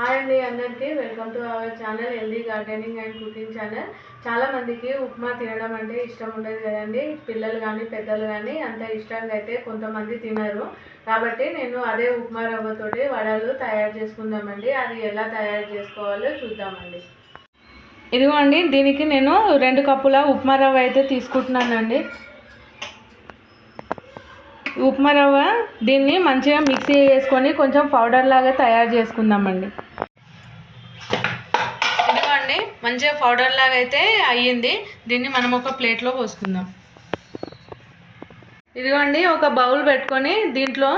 Hi అండి అందరికీ. Welcome to our channel healthy gardening and cooking channel చాలా మందికి ఉప్మా తినడం అంటే ఇష్టం ఉండదు కదండి. పిల్లలు కానీ పెద్దలు కానీ అంత ఇష్టంగా అయితే కొంతమంది తినరు. కాబట్టి నేను అదే ఉప్మా రవ్వతోటి వడలు తయారు చేసుకుందామండి. అది ఎలా తయారు చేసుకోవాలో చూద్దామండి. ఇదిగోండి దీనికి నేను రెండు కప్పుల ఉప్మా రవ్వ అయితే తీసుకుంటున్నానండి. ఉప్మా రవ్వ దీన్ని మంచిగా మిక్సీ చేసుకొని కొంచెం పౌడర్ లాగా తయారు చేసుకుందామండి. ఇదిగోండి మంచిగా పౌడర్ లాగా అయితే అయ్యింది. దీన్ని మనం ఒక ప్లేట్లో పోసుకుందాం. ఇదిగోండి ఒక బౌల్ పెట్టుకొని దీంట్లో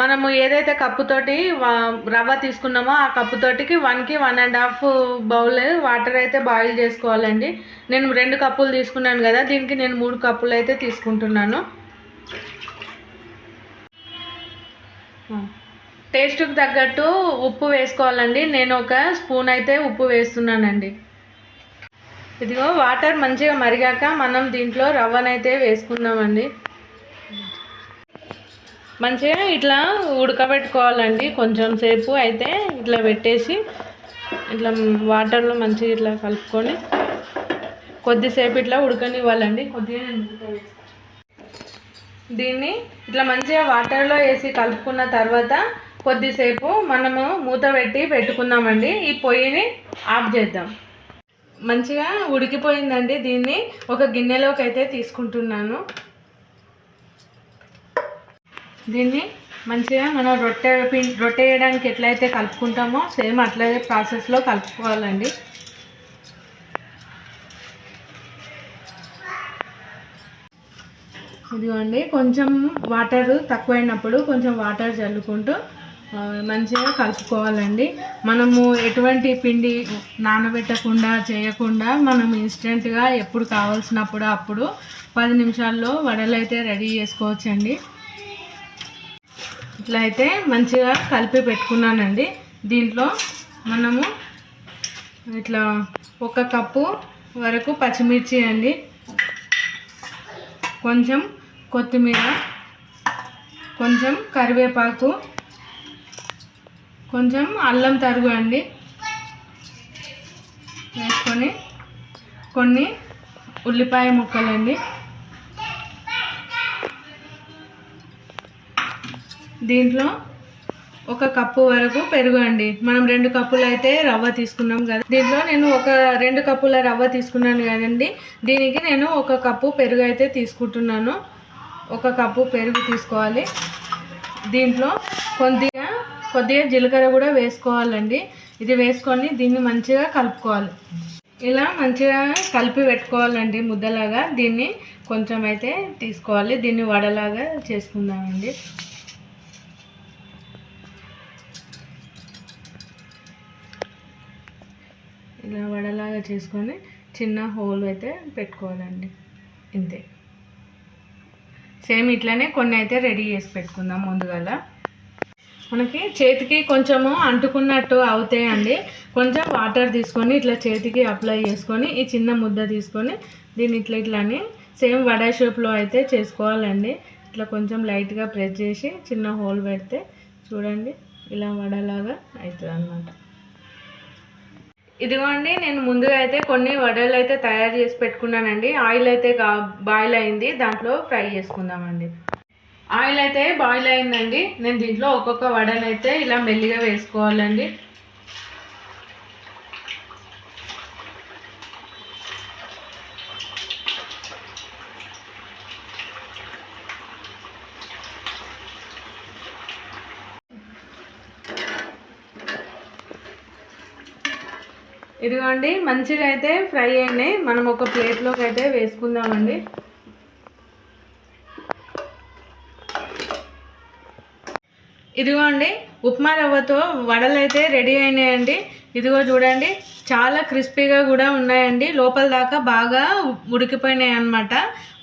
మనము ఏదైతే కప్పుతోటి రవ్వ తీసుకున్నామో ఆ కప్పుతోటికి వన్కి one and half bowl water అయితే బాయిల్ చేసుకోవాలండి. నేను రెండు కప్పులు తీసుకున్నాను కదా దీనికి నేను మూడు కప్పులు అయితే తీసుకుంటున్నాను. టేస్ట్కి తగ్గట్టు ఉప్పు వేసుకోవాలండి. నేను ఒక స్పూన్ అయితే ఉప్పు వేస్తున్నానండి. ఇదిగో వాటర్ మంచిగా మరిగాక మనం దీంట్లో రవ్వనైతే వేసుకుందామండి. మంచిగా ఇట్లా ఉడకబెట్టుకోవాలండి. కొంచెం సేపు అయితే ఇట్లా పెట్టేసి ఇట్లా వాటర్లో మంచిగా ఇట్లా కలుపుకొని కొద్దిసేపు ఇట్లా ఉడకనివ్వాలండి. కొద్దిగా నేను దీన్ని ఇట్లా మంచిగా వాటర్లో వేసి కలుపుకున్న తర్వాత కొద్దిసేపు మనము మూత పెట్టి పెట్టుకుందామండి. ఈ పొయ్యిని ఆఫ్ చేద్దాం. మంచిగా ఉడికిపోయిందండి దీన్ని. ఒక గిన్నెలోకి అయితే తీసుకుంటున్నాను. దీన్ని మంచిగా మనం రొట్టె రొట్టె వేయడానికి ఎట్లయితే కలుపుకుంటామో సేమ్ అట్లనే ప్రాసెస్లో కలుపుకోవాలండి. ఇదిగోండి కొంచెం వాటర్ తక్కువైనప్పుడు కొంచెం వాటర్ చల్లుకుంటూ మంచిగా కలుపుకోవాలండి. మనము ఎటువంటి పిండి నానబెట్టకుండా చేయకుండా మనం ఇన్స్టెంట్గా ఎప్పుడు కావాల్సినప్పుడు అప్పుడు పది నిమిషాల్లో వడలు అయితే రెడీ చేసుకోవచ్చండి. ఇట్లా అయితే మంచిగా కలిపి పెట్టుకున్నానండి. దీంట్లో మనము ఇట్లా ఒక కప్పు వరకు పచ్చిమిర్చి అండి. కొంచెం కొత్తిమీర కొంచెం కరివేపాకు కొంచెం అల్లం తరుగు అండి. వేసుకొని కొన్ని ఉల్లిపాయ ముక్కలండి. దీంట్లో ఒక కప్పు వరకు పెరుగు అండి. మనం రెండు కప్పులు అయితే రవ్వ తీసుకున్నాం కదా. దీంట్లో నేను ఒక రెండు కప్పుల రవ్వ తీసుకున్నాను కదండి. దీనికి నేను ఒక కప్పు పెరుగు అయితే తీసుకుంటున్నాను. ఒక కప్పు పెరుగు తీసుకోవాలి. దీంట్లో కొద్దిగా కొద్దిగా జీలకర్ర కూడా వేసుకోవాలండి. ఇది వేసుకొని దీన్ని మంచిగా కలుపుకోవాలి. ఇలా మంచిగా కలిపి పెట్టుకోవాలండి ముద్దలాగా. దీన్ని కొంచెం అయితే తీసుకోవాలి. దీన్ని వడలాగా చేసుకుందామండి. ఇలా వడలాగా చేసుకొని చిన్న హోల్ అయితే పెట్టుకోవాలండి. ఇంతే. సేమ్ ఇట్లానే కొన్ని అయితే రెడీ చేసి పెట్టుకుందాం ముందుగల. మనకి చేతికి కొంచెము అంటుకున్నట్టు అవుతాయండి. కొంచెం వాటర్ తీసుకొని ఇట్లా చేతికి అప్లై చేసుకొని ఈ చిన్న ముద్ద తీసుకొని దీన్ని ఇట్లా ఇట్లా అని సేమ్ వడా షేప్లో అయితే చేసుకోవాలండి. ఇట్లా కొంచెం లైట్గా ప్రెస్ చేసి చిన్న హోల్ పెడితే చూడండి ఇలా వడలాగా అవుతుంది అన్నమాట ఇదిగోండి నేను ముందుగా అయితే కొన్ని వడలు అయితే తయారు చేసి పెట్టుకున్నానండి. ఆయిల్ అయితే బాయిల్ అయింది. దాంట్లో ఫ్రై చేసుకుందామండి. ఆయిల్ అయితే బాయిల్ అయిందండి. నేను దీంట్లో ఒక్కొక్క వడను అయితే ఇలా మెల్లిగా వేసుకోవాలండి. ఇదిగోండి మంచిగా అయితే ఫ్రై అయినాయి. మనం ఒక ప్లేట్లోకి అయితే వేసుకుందామండి. ఇదిగోండి ఉప్మా రవ్వతో వడలు అయితే రెడీ అయినాయండి. ఇదిగో చూడండి చాలా క్రిస్పీగా కూడా ఉన్నాయండి. లోపల దాకా బాగా ఉడికిపోయినాయి అన్నమాట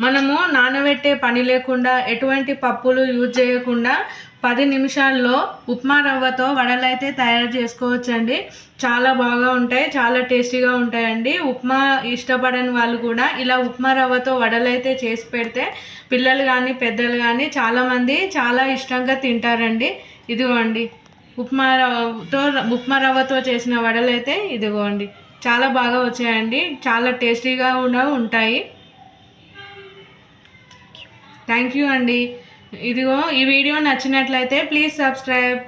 మనము నానబెట్టే పని లేకుండా ఎటువంటి పప్పులు యూజ్ చేయకుండా పది నిమిషాల్లో ఉప్మా రవ్వతో వడలైతే తయారు చేసుకోవచ్చండి. చాలా బాగా ఉంటాయి చాలా టేస్టీగా ఉంటాయండి. ఉప్మా ఇష్టపడని వాళ్ళు కూడా ఇలా ఉప్మా రవ్వతో వడలైతే చేసి పెడితే పిల్లలు కానీ పెద్దలు కానీ చాలామంది చాలా ఇష్టంగా తింటారండి. ఇదిగోండి ఉప్మా రవ్వతో ఉప్మా రవ్వతో చేసిన వడలైతే ఇదిగోండి. చాలా బాగా వచ్చాయండి చాలా టేస్టీగా కూడా ఉంటాయి. థ్యాంక్ యూ అండి. ఇదిగో ఈ వీడియో నచ్చినట్లయితే ప్లీజ్ సబ్స్క్రైబ్.